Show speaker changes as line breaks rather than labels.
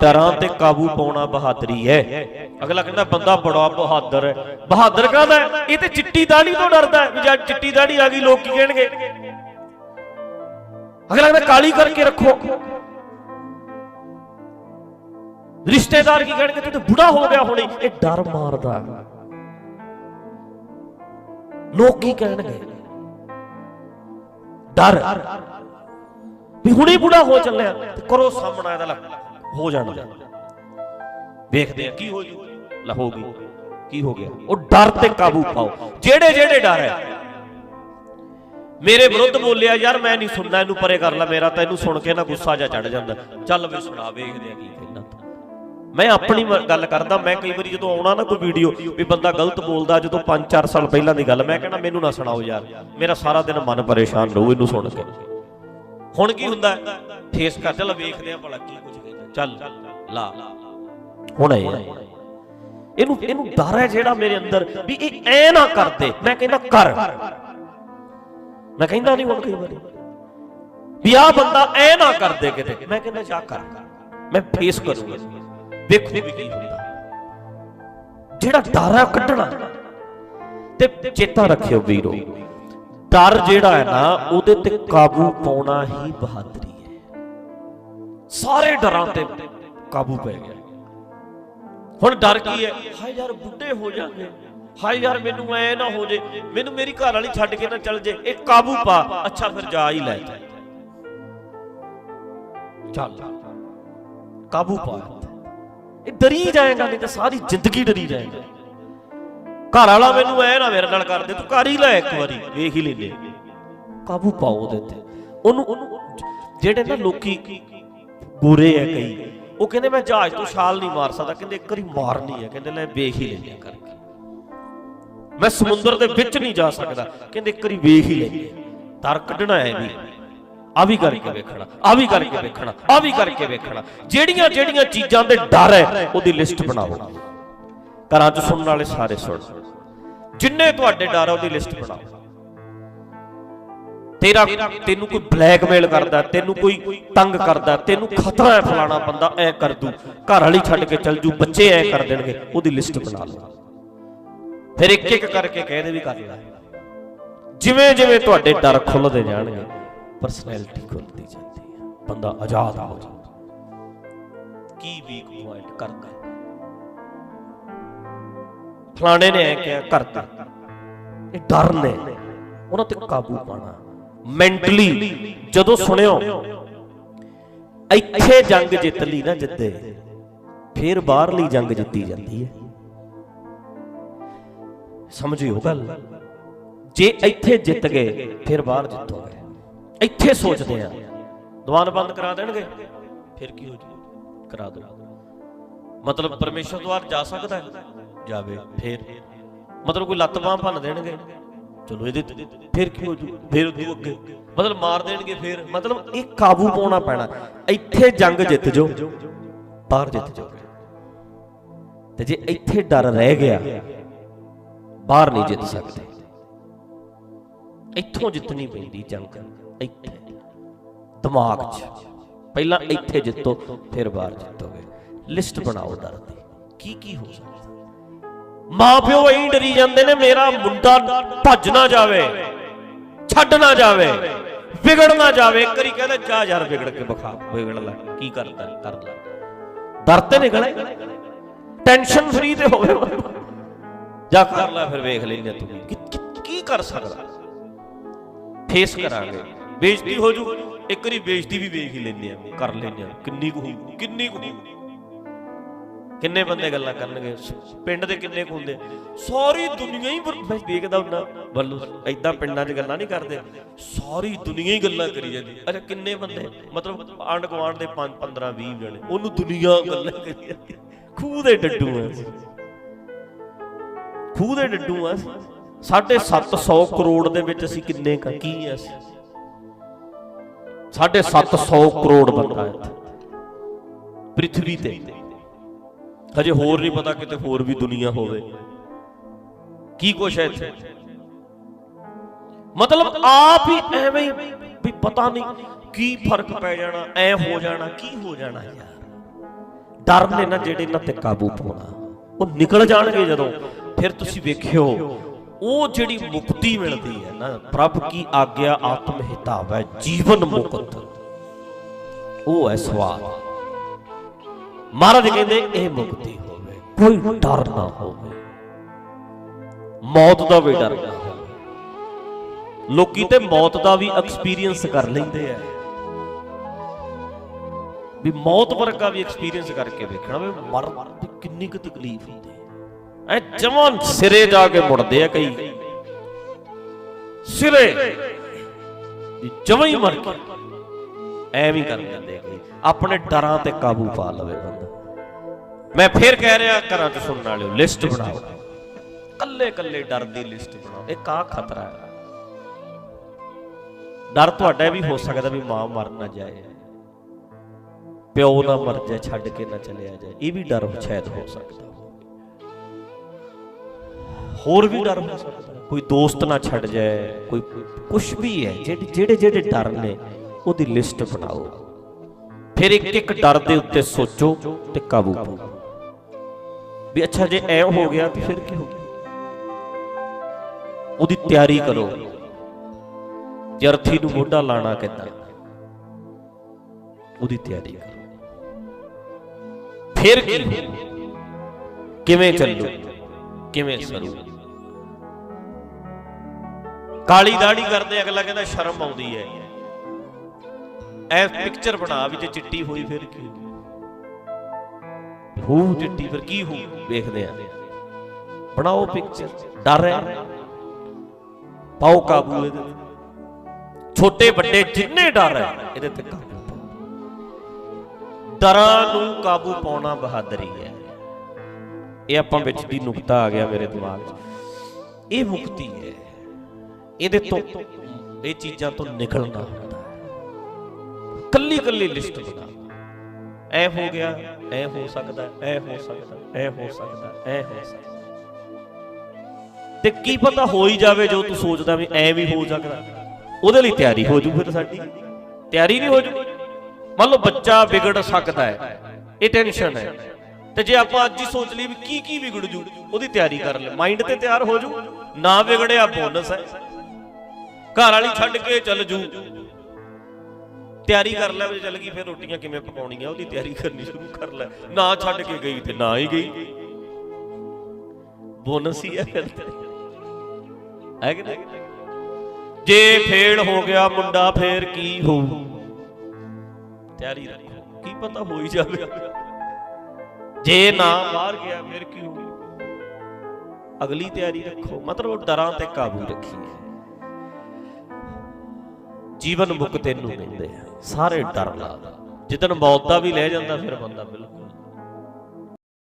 ਡਰਾਂ ਤੇ ਕਾਬੂ ਪਾਉਣਾ ਬਹਾਦਰੀ ਹੈ। ਅਗਲਾ ਕਹਿੰਦਾ, ਬੰਦਾ ਬੜਾ ਬਹਾਦਰ ਹੈ। ਬਹਾਦਰ ਕਾਹਦਾ ਇਹ ਤੇ ਚਿੱਟੀ ਦਾੜੀ ਤੋਂ ਡਰਦਾ ਹੈ। ਵੀ ਜਦ ਚਿੱਟੀ ਦਾੜੀ ਆ ਗਈ, ਲੋਕ ਕੀ ਕਹਿਣਗੇ? ਅਗਲਾ ਕਹਿੰਦਾ, ਕਾਲੀ ਕਰਕੇ ਰੱਖੋ। ਰਿਸ਼ਤੇਦਾਰ ਕੀ ਕਹਿਣਗੇ? ਤੂੰ ਤੇ ਬੁੜਾ ਹੋ ਗਿਆ ਹੁਣੇ। ਇਹ ਡਰ ਮਾਰਦਾ ਲੋਕ ਕੀ ਕਹਿਣਗੇ? ਡਰ। ਵੀ ਹੁਣੇ ਬੁੜਾ ਹੋ ਚੱਲਿਆ, ਤੇ ਕਰੋ ਸਾਹਮਣਾ ਇਹਦਾ ਲੈ ਹੋ ਜਾਣਾ। ਵੇਖਦੇ ਆ, ਕੀ ਹੋ ਜੂ? ਲੈ ਹੋ ਗਈ। ਕੀ ਹੋ ਗਿਆ? ਉਹ ਡਰ ਤੇ ਕਾਬੂ ਪਾਓ। ਜਿਹੜੇ ਜਿਹੜੇ ਡਰ ਹੈ। ਮੇਰੇ ਵਿਰੁੱਧ ਬੋਲਿਆ, ਯਾਰ, ਮੈਂ ਨਹੀਂ ਸੁਣਦਾ, ਇਹਨੂੰ ਪਰੇ ਕਰ ਲੈ, ਮੇਰਾ ਤਾਂ ਇਹਨੂੰ ਸੁਣ ਕੇ ਨਾ ਗੁੱਸਾ ਜਾ ਚੜ ਜਾਂਦਾ। ਚੱਲ ਵੀ ਸੁਣਾ, ਵੇਖਦੇ ਆ ਕੀ ਕਹਿੰਦਾ ਮੈਂ ਆਪਣੀ ਗੱਲ ਕਰਦਾ, ਮੈਂ ਕਈ ਵਾਰੀ ਜਦੋਂ ਆਉਣਾ ਨਾ ਕੋਈ ਵੀਡੀਓ, ਵੀ ਬੰਦਾ ਗਲਤ ਬੋਲਦਾ, ਜਦੋਂ 5-4 ਸਾਲ ਪਹਿਲਾਂ ਦੀ ਗੱਲ, ਮੈਂ ਕਹਿੰਦਾ ਮੈਨੂੰ ਨਾ ਸੁਣਾਓ ਯਾਰ। ਮੇਰਾ ਸਾਰਾ ਦਿਨ ਮਨ ਪਰੇਸ਼ਾਨ ਰਹੂ ਇਹਨੂੰ ਸੁਣ ਕੇ। ਹੁਣ ਕੀ ਹੁੰਦਾ? ਠੇਸ ਕਰ, ਚੱਲ ਵੇਖਦੇ ਆ ਭਲਾ ਕੀ ਚੱਲ, ਲਾ। ਹੁਣ ਇਹਨੂੰ ਇਹਨੂੰ ਡਰ ਹੈ ਜਿਹੜਾ ਮੇਰੇ ਅੰਦਰ ਵੀ ਇਹ ਐ ਨਾ ਕਰਦੇ ਮੈਂ ਕਹਿੰਦਾ ਕਰ। ਮੈਂ ਕਹਿੰਦਾ ਨਹੀਂ ਹੁਣ ਕਈ ਵਾਰੀ। ਵੀ ਆਹ ਬੰਦਾ ਐ ਨਾ ਕਰਦੇ ਕਿਤੇ। ਮੈਂ ਕਹਿੰਦਾ ਜਾ ਕਰ। ਮੈਂ ਫੇਸ ਕਰੂੰਗਾ। ਦੇਖੋ ਵੀ ਕੀ ਹੁੰਦਾ। ਜਿਹੜਾ ਡਰ ਹੈ ਕੱਢਣਾ। ਤੇ ਚੇਤਾ ਰੱਖਿਓ ਵੀਰੋ। ਡਰ ਜਿਹੜਾ ਹੈ ਨਾ, ਉਹਦੇ ਤੇ ਕਾਬੂ ਪਾਉਣਾ ਹੀ ਬਹਾਦਰੀ। ਸਾਰੇ ਡਰਾਂ ਤੇ ਕਾਬੂ ਪੈ ਗਿਆ। ਹੁਣ ਡਰ ਕੀ ਹੈ? ਹਾਏ ਯਾਰ, ਬੁੱਢੇ ਹੋ ਜਾਣਗੇ ਹਾਏ ਯਾਰ, ਮੈਨੂੰ ਐ ਨਾ ਹੋ ਜੇ। ਮੈਨੂੰ ਮੇਰੀ ਘਰ ਵਾਲੀ ਛੱਡ ਕੇ ਨਾ ਚੱਲ ਜੇ। ਇਹ ਕਾਬੂ ਪਾ। ਅੱਛਾ, ਫਿਰ ਜਾ ਹੀ ਲੈ। ਚੱਲ। ਕਾਬੂ ਪਾ। ਇਹ ਡਰੀ ਜਾਏਗਾ ਨਹੀਂ ਤਾਂ ਸਾਰੀ ਜ਼ਿੰਦਗੀ ਡਰੀ ਜਾਏਗਾ। ਘਰ ਵਾਲਾ ਮੈਨੂੰ ਐ ਨਾ ਮੇਰੇ ਨਾਲ ਕਰਦੇ ਤੂੰ ਕਰ ਹੀ ਲੈ ਇੱਕ ਵਾਰੀ। ਵੇਖ ਹੀ ਲੈਨੇ ਕਾਬੂ ਪਾਓ ਉਹਦੇ ਤੇ। ਉਹਨੂੰ ਉਹਨੂੰ ਜਿਹੜੇ ਨਾ ਲੋਕੀ ਬੁਰੇ ਐ ਕਈ। ਉਹ ਕਹਿੰਦੇ ਮੈਂ ਜਹਾਜ਼ ਤੋਂ ਛਾਲ ਨਹੀਂ ਮਾਰ ਸਕਦਾ। ਕਹਿੰਦੇ ਇੱਕ ਵਾਰੀ ਮਾਰਨੀ ਹੈ ਕਹਿੰਦੇ ਲੈ ਵੇਖ ਹੀ ਲੈਨੇ ਕਰਕੇ। ਮੈਂ ਸਮੁੰਦਰ ਦੇ ਵਿੱਚ ਨਹੀਂ ਜਾ ਸਕਦਾ। ਕਹਿੰਦੇ ਇੱਕ ਵਾਰੀ ਵੇਖ ਹੀ ਲੈਨੇ ਤਰ ਕੱਢਣਾ ਹੈ ਵੀ। ਆ ਵੀ ਕਰਕੇ ਵੇਖਣਾ, ਆ ਵੀ ਕਰਕੇ ਵੇਖਣਾ, ਆ ਵੀ ਕਰਕੇ ਵੇਖਣਾ। ਜਿਹੜੀਆਂ ਜਿਹੜੀਆਂ ਚੀਜ਼ਾਂ ਦੇ ਡਰ ਹੈ ਉਹਦੀ ਲਿਸਟ ਬਣਾਓ। ਘਰਾਂ 'ਚ ਸੁਣਨ ਵਾਲੇ ਸਾਰੇ ਸੁਣ। ਜਿੰਨੇ ਤੁਹਾਡੇ ਡਰ ਆ, ਉਹਦੀ ਲਿਸਟ ਬਣਾਓ। ਤੇਰਾ ਤੈਨੂੰ ਕੋਈ ਬਲੈਕਮੇਲ ਕਰਦਾ, ਤੈਨੂੰ ਕੋਈ ਤੰਗ ਕਰਦਾ, ਤੈਨੂੰ ਖਤਰਾ ਹੈ ਫਲਾਣਾ ਬੰਦਾ, ਐ ਕਰ ਦੂ। ਘਰ ਵਾਲੀ ਛੱਡ ਕੇ ਚੱਲ ਜੂ, ਬੱਚੇ ਐ ਕਰ ਦੇਣਗੇ, ਉਹਦੀ ਲਿਸਟ ਬਣਾ ਲਓ। ਫਿਰ ਇੱਕ ਇੱਕ ਕਰਕੇ ਕਹਿ ਦੇ ਵੀ ਕਰ ਲੈ। ਜਿਵੇਂ ਜਿਵੇਂ ਤੁਹਾਡੇ ਡਰ ਖੁੱਲਦੇ ਜਾਣਗੇ ਪਰਸਨੈਲਿਟੀ ਖੁੱਲਦੀ ਜਾਂਦੀ ਹੈ। ਬੰਦਾ ਆਜ਼ਾਦ ਹੋ ਜਾਂਦਾ ਕੀ ਵੀਕ ਪੁਆਇੰਟ ਕਰਦਾ ਫਲਾਣੇ ਨੇ ਐ ਕਿਹਾ ਕਰਤਾ ਇਹ ਡਰ ਨੇ। ਉਹਨਾਂ ਤੇ ਕਾਬੂ ਪਾਣਾ ਮੈਂਟਲੀ ਜਦੋਂ ਸੁਣਿਓ, ਇੱਥੇ ਜੰਗ ਜਿੱਤ ਲਈ ਨਾ ਜਿੱਤੇ, ਫਿਰ ਬਾਹਰਲੀ ਜੰਗ ਜਿੱਤੀ ਜਾਂਦੀ ਹੈ। ਸਮਝਿਓ ਗੱਲ? ਜੇ ਇੱਥੇ ਜਿੱਤ ਗਏ, ਫਿਰ ਬਾਹਰ ਜਿੱਤੋਗੇ। ਇੱਥੇ ਸੋਚਦੇ ਆ ਦੁਕਾਨ ਬੰਦ ਕਰਾ ਦੇਣਗੇ, ਫਿਰ ਕੀ ਹੋ ਜੂ? ਕਰਾ ਦੋ। ਮਤਲਬ ਪਰਮੇਸ਼ਰ ਦੁਆਰ ਜਾ ਸਕਦਾ ਜਾਵੇ, ਫਿਰ। ਮਤਲਬ ਕੋਈ ਲੱਤ ਬਾਹ ਭੰਨ ਦੇਣਗੇ। ਚਲੋ ਇਹਦੇ ਫਿਰ ਕੀ ਹੋ ਜੂ? ਫਿਰ ਉਦੋਂ ਅੱਗੇ ਮਤਲਬ ਮਾਰ ਦੇਣਗੇ ਫਿਰ? ਮਤਲਬ ਇਹ ਕਾਬੂ ਪਾਉਣਾ ਪੈਣਾ। ਇੱਥੇ ਜੰਗ ਜਿੱਤ ਜੋ ਬਾਹਰ ਜਿੱਤ ਜਾਓਗੇ ਤੇ ਜੇ ਇੱਥੇ ਡਰ ਰਹਿ ਗਿਆ, ਬਾਹਰ ਨਹੀਂ ਜਿੱਤ ਸਕਦੇ। ਇੱਥੋਂ ਜਿੱਤਣੀ ਪੈਂਦੀ ਜੰਗ, ਇੱਥੇ। ਦਿਮਾਗ 'ਚ। ਪਹਿਲਾਂ ਇੱਥੇ ਜਿੱਤੋ, ਫਿਰ ਬਾਹਰ ਜਿੱਤੋਗੇ। ਲਿਸਟ ਬਣਾਓ ਡਰ ਦੀ। ਕੀ ਕੀ ਹੋ ਸਕਦਾ? ਮਾਪਿਓ ਐਂ ਡਰੀ ਜਾਂਦੇ ਨੇ, ਮੇਰਾ ਮੁੰਡਾ ਭੱਜ ਨਾ ਜਾਵੇ, ਛੱਡ ਨਾ ਜਾਵੇ, ਵਿਗੜ ਨਾ ਜਾਵੇ। ਇੱਕ ਵਾਰੀ ਕਹਿੰਦਾ, ਜਾ ਯਾਰ ਵਿਗੜ ਕੇ ਵਿਖਾ, ਵਿਗੜ ਲੈ, ਕੀ ਕਰਦਾ, ਕਰ ਲੈ। ਡਰ ਤੇ ਨਿਕਲੇ ਟੈਨਸ਼ਨ ਫਰੀ ਤੇ ਹੋਵੇ ਜਾ ਕਰ ਲੈ, ਫਿਰ ਵੇਖ ਲੈਂਦੇ ਤੂੰ ਕੀ- ਕੀ ਕਰ ਸਕਦਾ? ਫੇਸ ਕਰਾਂਗੇ। ਬੇਇੱਜ਼ਤੀ ਹੋ ਜੂ। ਇੱਕ ਵਾਰੀ ਬੇਇੱਜ਼ਤੀ ਵੀ ਵੇਖ ਹੀ ਲੈਂਦੇ ਆ। ਕਰ ਲੈਂਦੇ ਆ। ਕਿੰਨੀ ਕੁ ਹੋਊ, ਕਿੰਨੀ ਕੁ ਹੋਊ। ਕਿੰਨੇ ਬੰਦੇ ਗੱਲਾਂ ਕਰਨਗੇ? ਪਿੰਡ ਦੇ ਕਿੰਨੇ ਕੁ ਹੁੰਦੇ? ਸਾਰੀ ਦੁਨੀਆ ਹੀ ਮੈਂ ਦੇਖਦਾ ਹੁੰਦਾ। ਬੱਲੂ ਐਦਾਂ ਪਿੰਡਾਂ 'ਚ ਗੱਲਾਂ ਨਹੀਂ ਕਰਦੇ। ਸਾਰੀ ਦੁਨੀਆ ਹੀ ਗੱਲਾਂ ਕਰੀ ਜਾਂਦੀ। ਅੱਛਾ, ਕਿੰਨੇ ਬੰਦੇ? ਮਤਲਬ ਆਂਡ ਗਵਾਂਡ ਦੇ 5 15 20 ਜਣੇ। ਉਹਨੂੰ ਦੁਨੀਆ ਗੱਲਾਂ ਕਰੀ ਜਾਂਦੀ। ਖੂਹ ਦੇ ਡੱਡੂ ਆ ਖੂਹ ਦੇ ਡੱਡੂ ਆ ਅਸੀਂ। ਸਾਢੇ 700 ਕਰੋੜ ਦੇ ਵਿੱਚ ਅਸੀਂ ਕਿੰਨੇ ਕੀ ਆ ਅਸੀਂ? ਸਾਢੇ 700 ਕਰੋੜ ਬੰਦਾ ਹੈ ਪ੍ਰਿਥਵੀ ਤੇ। ਹਜੇ ਹੋਰ ਨਹੀਂ ਪਤਾ ਕਿਤੇ ਹੋਰ ਵੀ ਦੁਨੀਆ ਹੋਵੇ। ਕੀ ਕੁਛ ਹੈ ਇੱਥੇ? ਮਤਲਬ ਆਪ ਹੀ ਐਵੇਂ ਹੀ ਵੀ ਪਤਾ ਨਹੀਂ ਕੀ ਫ਼ਰਕ ਪੈ ਜਾਣਾ, ਐ ਹੋ ਜਾਣਾ, ਕੀ ਹੋ ਜਾਣਾ ਯਾਰ। ਡਰ ਨੇ ਨਾ ਜਿਹੜੇ ਇਹਨਾਂ ਤੇ ਕਾਬੂ ਪਾਉਣਾ। ਉਹ ਨਿਕਲ ਜਾਣਗੇ ਜਦੋਂ। ਫਿਰ ਤੁਸੀਂ ਵੇਖਿਓ, ਉਹ ਜਿਹੜੀ ਮੁਕਤੀ ਮਿਲਦੀ ਹੈ ਨਾ, ਪ੍ਰਭ ਕੀ ਆਗਿਆ ਆਤਮ ਹਿਤਾਵੈ ਜੀਵਨ ਮੁਕਤ। ਉਹ ਹੈ ਸਵਾਦ। ਮਹਾਰਾਜ ਕਹਿੰਦੇ, ਇਹ ਮੁਕਤੀ ਹੋਵੇ, ਕੋਈ ਡਰ ਨਾ ਹੋਵੇ। ਮੌਤ ਦਾ ਵੀ ਡਰ ਨਾ ਹੋਵੇ। ਲੋਕੀ ਤੇ ਮੌਤ ਦਾ ਵੀ ਐਕਸਪੀਰੀਅੰਸ ਕਰ ਲੈਂਦੇ ਆ। ਵੀ ਮੌਤ ਵਰਗਾ ਵੀ ਐਕਸਪੀਰੀਅੰਸ ਕਰਕੇ ਵੇਖਣਾ ਵੀ ਮਰ ਦੀ ਕਿੰਨੀ ਕੁ ਤਕਲੀਫ ਹੁੰਦੀ ਹੈ। ਐ ਜਮਾਂ ਸਿਰੇ ਜਾ ਕੇ ਮੁੜਦੇ ਆ ਕਈ। ਸਿਰੇ ਵੀ ਜਮਾਂ ਹੀ ਮਰ ਕੇ ਐਵੇਂ ਕਰ ਆ ਕਈ ਆਪਣੇ ਡਰਾਂ ਤੇ ਕਾਬੂ ਪਾ ਲਵੇ ਬੰਦਾ। ਮੈਂ ਫੇਰ ਕਹਿ ਰਿਹਾ ਘਰਾਂ 'ਚ ਸੁਣਨ ਵਾਲਿਓ ਲਿਸਟ ਬਣਾਓ। ਕੱਲੇ ਕੱਲੇ ਡਰ ਦੀ ਲਿਸਟ ਬਣਾਓ। ਇਹ ਕਾ ਖਤਰਾ ਹੈ। ਡਰ ਤੁਹਾਡਾ ਵੀ ਹੋ ਸਕਦਾ ਵੀ ਮਾਂ ਮਰ ਨਾ ਜਾਏ। ਪਿਓ ਨਾ ਮਰ ਜਾਏ ਛੱਡ ਕੇ ਨਾ ਚਲਿਆ ਜਾਏ। ਇਹ ਵੀ ਡਰ ਸ਼ਾਇਦ ਹੋ ਸਕਦਾ। ਹੋਰ ਵੀ ਡਰ ਹੋ ਸਕਦਾ। ਕੋਈ ਦੋਸਤ ਨਾ ਛੱਡ ਜਾਏ ਕੋਈ ਕੁਝ ਵੀ ਹੈ ਜਿਹੜੇ ਜਿਹੜੇ ਜਿਹੜੇ ਡਰ ਨੇ ਉਹਦੀ ਲਿਸਟ ਬਣਾਓ। ਫਿਰ ਇੱਕ ਇੱਕ ਡਰ ਦੇ ਉੱਤੇ ਸੋਚੋ ਤੇ ਕਾਬੂ ਪਾਓ। ਵੀ ਅੱਛਾ, ਜੇ ਐ ਹੋ ਗਿਆ ਤੇ ਫਿਰ ਕੀ ਹੋ ਗਿਆ? ਉਹਦੀ ਤਿਆਰੀ ਕਰੋ। ਜਰਥੀ ਨੂੰ ਮੋਢਾ ਲਾਣਾ ਕਿੱਦਾਂ ਉਹਦੀ ਤਿਆਰੀ ਕਰੋ। ਫਿਰ ਕੀ? ਕਿਵੇਂ ਚੱਲੂ? ਕਿਵੇਂ ਸਰੂ? ਕਾਲੀ ਦਾੜੀ ਕਰਦੇ, ਅਗਲਾ ਕਹਿੰਦਾ ਸ਼ਰਮ ਆਉਂਦੀ ਹੈ। ਐ ਪਿਕਚਰ ਬਣਾ ਵੀ ਜੇ ਚਿੱਟੀ ਹੋਈ ਫਿਰ ਕੀ ਹੋ ਚਿੱਟੀ ਫਿਰ ਕੀ ਹੋ ਵੇਖਦੇ ਆ। ਬਣਾਓ ਪਿਕਚਰ ਡਰ ਹੈ? ਪਾਓ ਕਾਬੂ ਇਹਦੇ ਛੋਟੇ ਵੱਡੇ ਜਿੰਨੇ ਡਰ ਹੈ, ਇਹਦੇ ਤੇ ਕਾਬੂ ਪਾਓ। ਡਰਾਂ ਨੂੰ ਕਾਬੂ ਪਾਉਣਾ ਬਹਾਦਰੀ ਹੈ। ਇਹ ਆਪਾਂ ਵਿੱਚ ਦੀ ਨੁਕਤਾ ਆ ਗਿਆ ਮੇਰੇ ਦਿਮਾਗ 'ਚ। ਇਹ ਮੁਕਤੀ ਹੈ। ਇਹਦੇ ਤੋਂ, ਇਹ ਚੀਜ਼ਾਂ ਤੋਂ ਨਿਕਲਣਾ। ਕੱਲੀ ਕੱਲੀ ਲਿਸਟ ਬਣਾ ਐ ਹੋ ਗਿਆ, ਐ ਹੋ ਸਕਦਾ, ਐ ਹੋ ਸਕਦਾ, ਐ ਹੋ ਸਕਦਾ, ਐ ਹੋ ਸਕਦਾ। ਤੇ ਕੀ ਪਤਾ ਹੋ ਹੀ ਜਾਵੇ ਜੋ ਤੂੰ ਸੋਚਦਾ ਵੀ ਐ ਵੀ ਹੋ ਸਕਦਾ। ਉਹਦੇ ਲਈ ਤਿਆਰੀ ਹੋ ਜੂ ਫਿਰ ਸਾਡੀ। ਤਿਆਰੀ ਨਹੀਂ ਹੋ ਜੂ। ਮੰਨ ਲਓ ਬੱਚਾ ਵਿਗੜ ਸਕਦਾ ਹੈ, ਇਹ ਟੈਨਸ਼ਨ ਹੈ। ਤੇ ਜੇ ਆਪਾਂ ਅੱਜ ਹੀ ਸੋਚ ਲਈ ਵੀ ਕੀ ਕੀ ਵਿਗੜ ਜੂ, ਉਹਦੀ ਤਿਆਰੀ ਕਰ ਲੈ। ਮਾਈਂਡ ਤੇ ਤਿਆਰ ਹੋ ਜੂ। ਨਾ ਵਿਗੜਿਆ ਬੋਨਸ ਹੈ। ਘਰ ਵਾਲੀ ਛੱਡ ਕੇ ਚੱਲ ਜੂ। ਤਿਆਰੀ ਕਰ ਲੈ, ਵੀ ਚੱਲ ਗਈ, ਫਿਰ ਰੋਟੀਆਂ ਕਿਵੇਂ ਪਕਾਉਣੀਆਂ, ਉਹਦੀ ਤਿਆਰੀ ਕਰਨੀ ਸ਼ੁਰੂ ਕਰ ਲੈ। ਨਾ ਛੱਡ ਕੇ ਗਈ ਤੇ ਨਾ ਹੀ ਗਈ। ਬੋਨਸ ਹੀ ਹੈ ਫਿਰ ਹੈ ਕਿ ਨਹੀਂ? ਜੇ ਫੇਲ ਹੋ ਗਿਆ ਮੁੰਡਾ, ਫੇਰ ਕੀ ਹੋ ਤਿਆਰੀ ਰੱਖੋ। ਕੀ ਪਤਾ ਹੋ ਹੀ ਜਾਵੇ। ਜੇ ਨਾ ਬਾਹਰ ਗਿਆ, ਫਿਰ ਕੀ ਹੋ ਅਗਲੀ ਤਿਆਰੀ ਰੱਖੋ। ਮਤਲਬ ਡਰਾਂ ਤੇ ਕਾਬੂ ਰੱਖੀਏ। ਜੀਵਨ ਮੁਕਤ ਇਹਨੂੰ ਕਹਿੰਦੇ ਆ। ਸਾਰੇ ਡਰ ਲਾ ਜਿੱਦਨ ਮੌਤ ਦਾ ਵੀ ਲੈ ਜਾਂਦਾ, ਫਿਰ ਬੰਦਾ ਬਿਲਕੁਲ